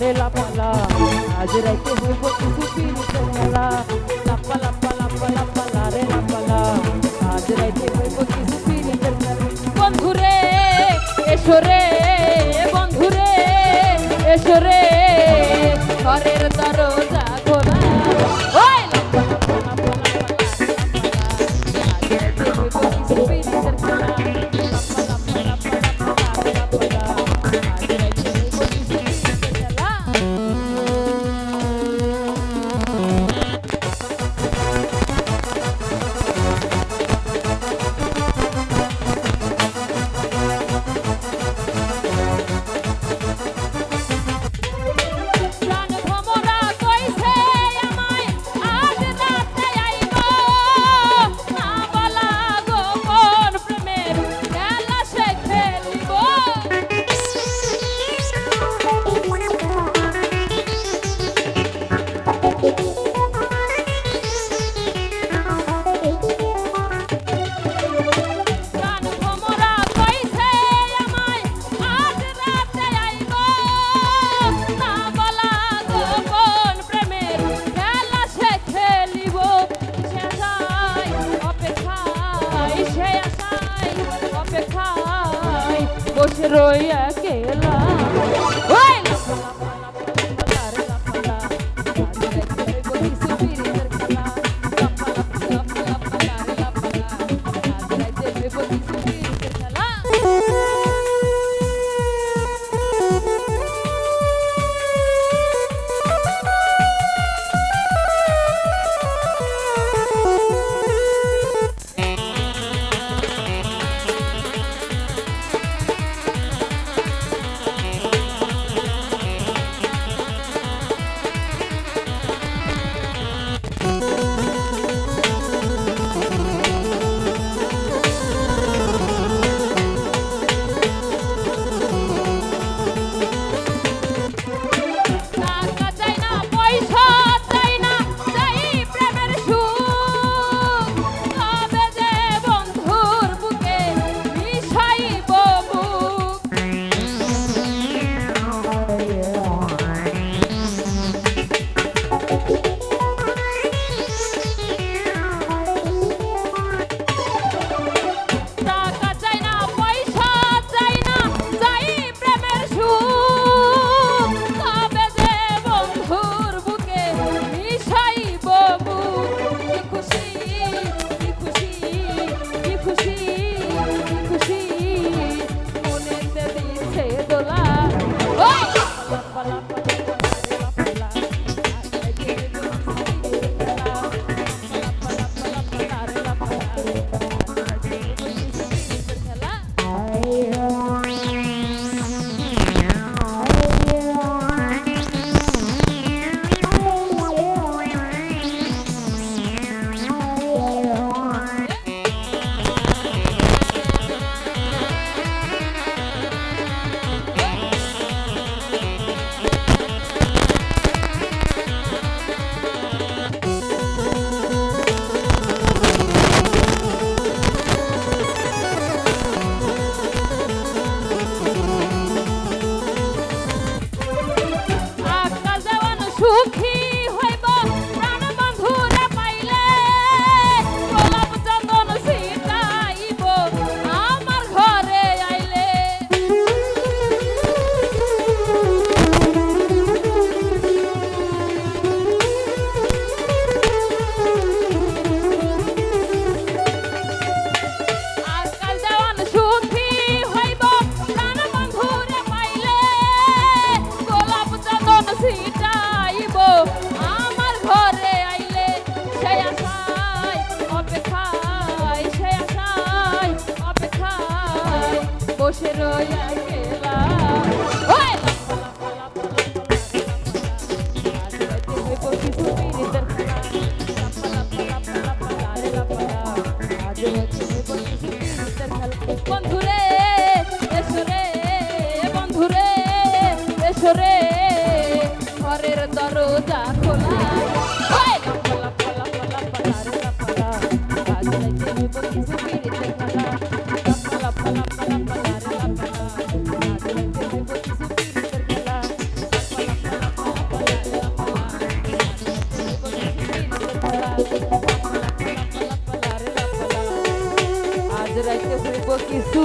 রে লাপালা আজ রাইতে হইব খুশি লাপালা লাপালা লাপালা লাপালা রে লাপালা আজ রাইতে হইব খুশি এসো রে বন্ধু রে। এসো ঘরের দরজা বসে রই একেলা বসে রয়া গেলা বন্ধুরে এসরে বন্ধুরে এসরে ঘরের দরজা খোলা। আজ রাইতে হইব কিছু।